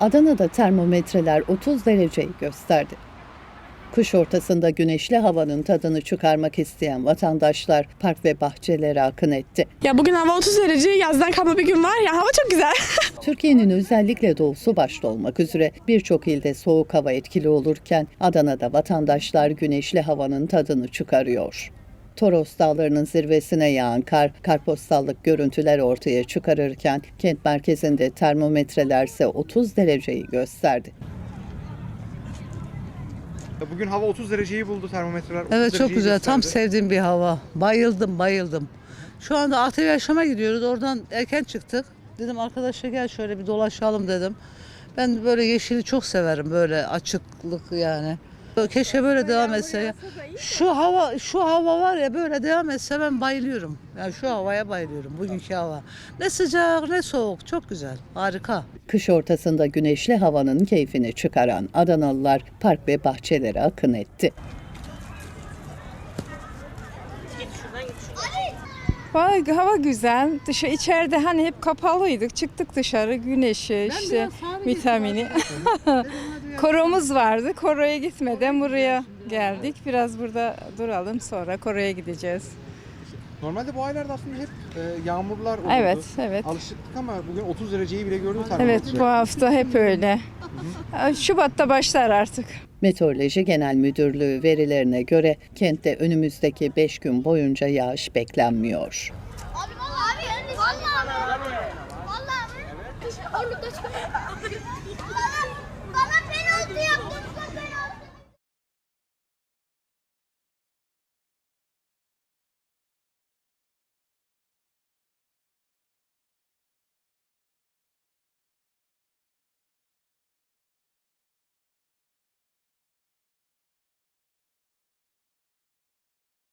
Adana'da termometreler 30 dereceyi gösterdi. Kış ortasında güneşli havanın tadını çıkarmak isteyen vatandaşlar park ve bahçelere akın etti. Ya bugün hava 30 derece, yazdan kalma bir gün var ya hava çok güzel. Türkiye'nin özellikle doğusu başta olmak üzere birçok ilde soğuk hava etkili olurken Adana'da vatandaşlar güneşli havanın tadını çıkarıyor. Toros Dağları'nın zirvesine yağan kar, karpostallık görüntüler ortaya çıkarırken kent merkezinde termometrelerse 30 dereceyi gösterdi. Bugün hava 30 dereceyi buldu termometreler. 30 Evet çok güzel. Tam gösterdi. sevdiğim bir hava. Bayıldım bayıldım. Şu anda Ahtavi Yaşam'a gidiyoruz. Oradan erken çıktık. Dedim arkadaşa gel şöyle bir dolaşalım dedim. Ben böyle yeşili çok severim böyle açıklık yani. Keşke böyle devam etse. ya. Şu hava şu hava var ya böyle devam etse ben bayılıyorum. Yani şu havaya bayılıyorum. Bugünkü hava. Ne sıcak ne soğuk. Çok güzel. Harika. Kış ortasında güneşli havanın keyfini çıkaran Adanalılar park ve bahçelere akın etti. Vay, hava güzel. Dışı içeride hani hep kapalıydık. Çıktık dışarı güneşe işte vitamini. Koromuz vardı. Koroya gitmeden buraya geldik. Biraz burada duralım sonra Koroya gideceğiz. Normalde bu aylarda aslında hep e, yağmurlar olurdu. Evet, evet. Alıştık ama bugün 30 dereceyi bile gördüm Evet, bu hafta hep öyle. Şubat'ta başlar artık. Meteoroloji Genel Müdürlüğü verilerine göre kentte önümüzdeki 5 gün boyunca yağış beklenmiyor. Abi vallahi abi yani vallahi abi. Vallahi abi. Evet. Kış orlukta çıkıyor.